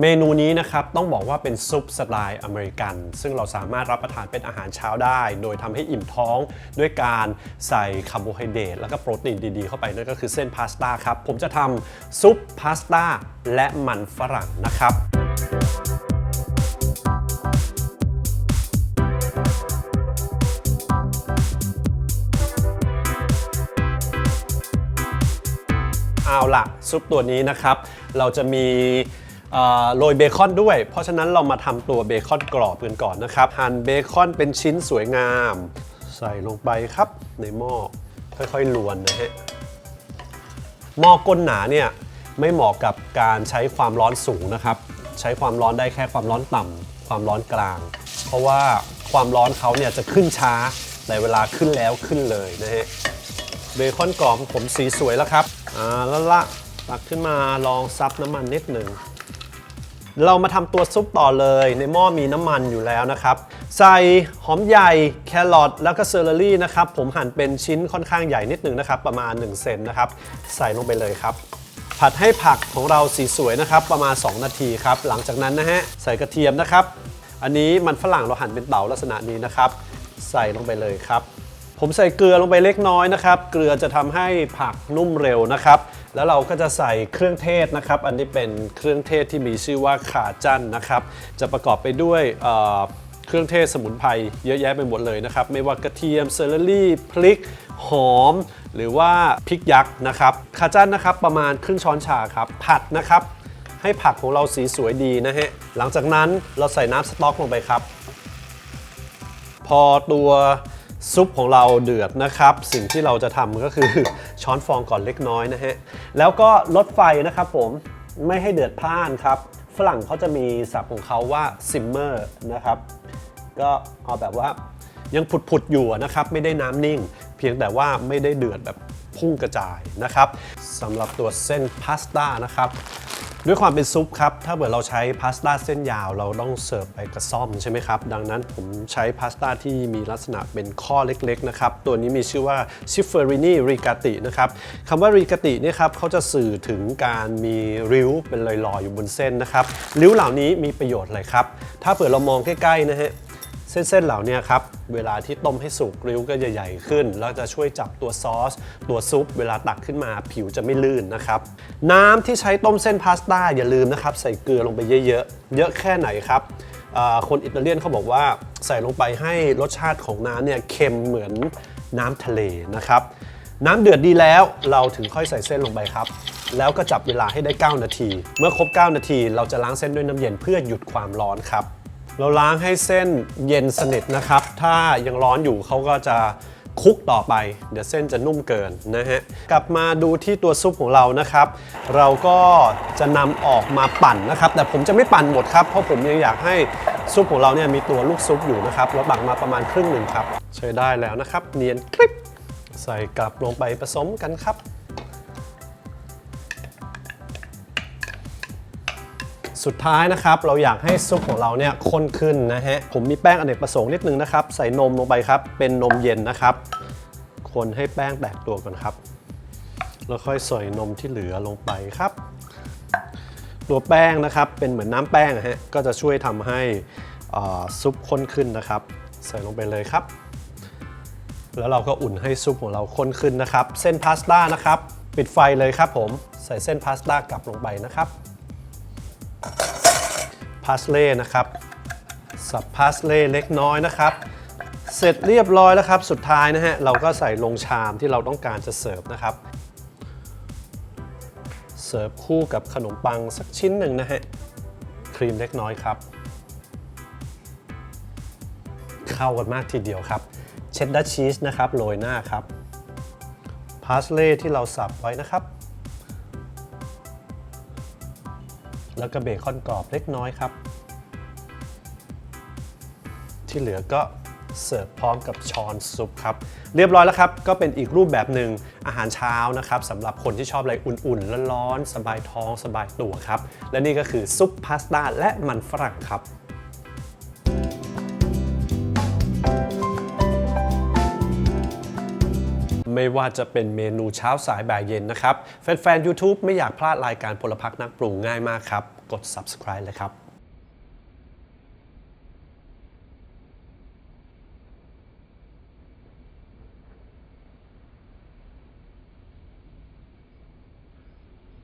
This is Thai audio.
เมนูนี้นะครับต้องบอกว่าเป็นซุปสไตล์อเมริกัน ซึ่งเราสามารถรับประทานเป็นอาหารเช้าได้ โดยทำให้อิ่มท้องด้วยการใส่คาร์โบไฮเดรตแล้วก็โปรตีนดีๆ เข้าไปนั่นก็คือเส้นพาสต้าครับ ผมจะทำซุปพาสต้าและมันฝรั่งนะครับเอาล่ะซุปตัวนี้นะครับ เราจะมี โรยเบคอนด้วย เพราะฉะนั้นเรามาทำตัวเบคอนกรอบกันก่อนนะครับ หั่นเบคอนเป็นชิ้นสวยงาม ใส่ลงไปครับในหม้อค่อยๆลวนนะฮะหม้อก้นหนาเนี่ยไม่เหมาะกับการใช้ความร้อนสูงนะครับ ใช้ความร้อนได้แค่ความร้อนต่ำความร้อนกลาง เพราะว่าความร้อนเขาเนี่ยจะขึ้นช้าแต่เวลาขึ้นแล้วขึ้นเลยนะฮะเบคอนกรอบของผมสีสวยแล้วครับอ่าแล้วละตักขึ้นมาลองซับน้ำมันนิดหนึ่ง เรามาทำตัวซุปต่อเลยในหม้อมีน้ำมันอยู่แล้วนะครับ ใส่หอมใหญ่แครอทแล้วก็เซอร์รี่นะครับ ผมหั่นเป็นชิ้นค่อนข้างใหญ่นิดหนึ่งนะครับ ประมาณ 1 เซนนะครับ ใส่ลงไปเลยครับ ผัดให้ผักของเราสีสวยนะครับ ประมาณ 2 นาทีครับ หลังจากนั้นนะฮะใส่กระเทียมนะครับ อันนี้มันฝรั่งเราหั่นเป็นเต๋าลักษณะนี้นะครับ ใส่ลงไปเลยครับ ผมใส่เกลือลงไปเล็กน้อยนะครับ เกลือจะทำให้ผักนุ่มเร็วนะครับ แล้วเราก็จะใส่เครื่องเทศนะครับ อันนี้เป็นเครื่องเทศที่มีชื่อว่าขาจั่นนะครับ จะประกอบไปด้วยเเครื่องเทศสมุนไพรเยอะแยะไปหมดเลยนะครับ ไม่ว่ากระเทียมเซอร์รี่พริก หอม หรือว่าพริกยักษ์นะครับขาจั่นนะครับประมาณครึ่งช้อนชาครับ ผัดนะครับ ให้ผักของเราสีสวยดีนะฮะหลังจากนั้นเราใส่น้ำสต๊อกลงไปครับ พอตัว ซุปของเราเดือดนะครับ สิ่งที่เราจะทำก็คือช้อนฟองก่อนเล็กน้อยนะฮะ แล้วก็ลดไฟนะครับผมไม่ให้เดือดพล่านครับ ฝรั่งเขาจะมีศัพท์ของเขาว่าซิมเมอร์นะครับ ก็เอาแบบว่ายังผุดๆอยู่นะครับ ไม่ได้น้ำนิ่ง เพียงแต่ว่าไม่ได้เดือดแบบพุ่งกระจายนะครับสำหรับตัวเส้นพาสต้านะครับ ด้วยความเป็นซุปครับ ถ้าเกิดเราใช้พาสต้าเส้นยาวเราต้องเสิร์ฟไปกระซ่อมใช่ไหมครับ ดังนั้นผมใช้พาสต้าที่มีลักษณะเป็นข้อเล็กๆนะครับ ตัวนี้มีชื่อว่าชิฟเฟอรินีริกาตินะครับคำว่าริกาตินี่ครับเขาจะสื่อถึงการมีริ้วเป็นลอยๆอยู่บนเส้นนะครับ ริ้วเหล่านี้มีประโยชน์อะไรครับ ถ้าเปิดเรามองใกล้ๆนะฮะ เส้นๆเหล่านี้ครับเวลาที่ต้มให้สุกริ้วก็จะใหญ่ขึ้น แล้วจะช่วยจับตัวซอส ตัวซุป เวลาตักขึ้นมาผิวจะไม่ลื่นนะครับ น้ำที่ใช้ต้มเส้นพาสต้าอย่าลืมนะครับใส่เกลือลงไปเยอะๆ เยอะแค่ไหนครับคนอิตาเลียนเขาบอกว่าใส่ลงไปให้รสชาติของน้ำเนี่ยเค็มเหมือนน้ำทะเลนะครับ น้ำเดือดดีแล้วเราถึงค่อยใส่เส้นลงไปครับ แล้วก็จับเวลาให้ได้ 9 นาที เมื่อครบ 9 นาที เราจะล้างเส้นด้วยน้ำเย็นเพื่อหยุดความร้อนครับ เราล้างให้เส้นเย็นสนิทนะครับ ถ้ายังร้อนอยู่เขาก็จะคลุกต่อไป เดี๋ยวเส้นจะนุ่มเกินนะฮะ กลับมาดูที่ตัวซุปของเรานะครับ เราก็จะนำออกมาปั่นนะครับ แต่ผมจะไม่ปั่นหมดครับ เพราะผมยังอยากให้ซุปของเราเนี่ยมีตัวลูกซุปอยู่นะครับเราตักมาประมาณครึ่งหนึ่งครับ ใช้ได้แล้วนะครับ เนียนคลิป ใส่กลับลงไปผสมกันครับ สุดท้ายนะครับเราอยากให้ซุปของเราเนี่ยข้นขึ้นนะฮะผมมีแป้งอเนกประสงค์นิดนึงนะครับ ใส่นมลงไปครับ เป็นนมเย็นนะครับ คนให้แป้งแตกตัวก่อนครับแล้วค่อยใส่นมที่เหลือลงไปครับ ตัวแป้งนะครับเป็นเหมือนน้ำแป้งอะฮะก็จะช่วยทำให้ซุปข้นขึ้นนะครับ ใส่ลงไปเลยครับ แล้วเราก็อุ่นให้ซุปของเราข้นขึ้นนะครับ เส้นพาสต้านะครับ ปิดไฟเลยครับผมใส่เส้นพาสต้ากลับลงไปนะครับ พาสเล่นะครับ สับพาสเล่เล็กน้อยนะครับ เสร็จเรียบร้อยแล้วครับ สุดท้ายนะฮะเราก็ใส่ลงชามที่เราต้องการจะเสิร์ฟนะครับ เสิร์ฟคู่กับขนมปังสักชิ้นหนึ่งนะฮะ ครีมเล็กน้อยครับ เข้ากันมากทีเดียวครับ เชดดาร์ชีสนะครับโรยหน้าครับพาสเล่ที่เราสับไว้นะครับ แล้วก็เบคอนกรอบเล็กน้อยครับ ที่เหลือก็เสิร์ฟพร้อมกับช้อนซุปครับ เรียบร้อยแล้วครับ ก็เป็นอีกรูปแบบหนึ่งอาหารเช้านะครับสำหรับคนที่ชอบอะไรอุ่นๆร้อนๆสบายท้องสบายตัวครับ และนี่ก็คือซุปพาสต้าและมันฝรั่งครับ ไม่ว่าจะเป็นเมนูเช้าสายบ่ายเย็นนะครับ แฟนๆ YouTube ไม่อยากพลาดรายการพลพักนักปรุงง่ายมากครับ กด subscribe เลยครับ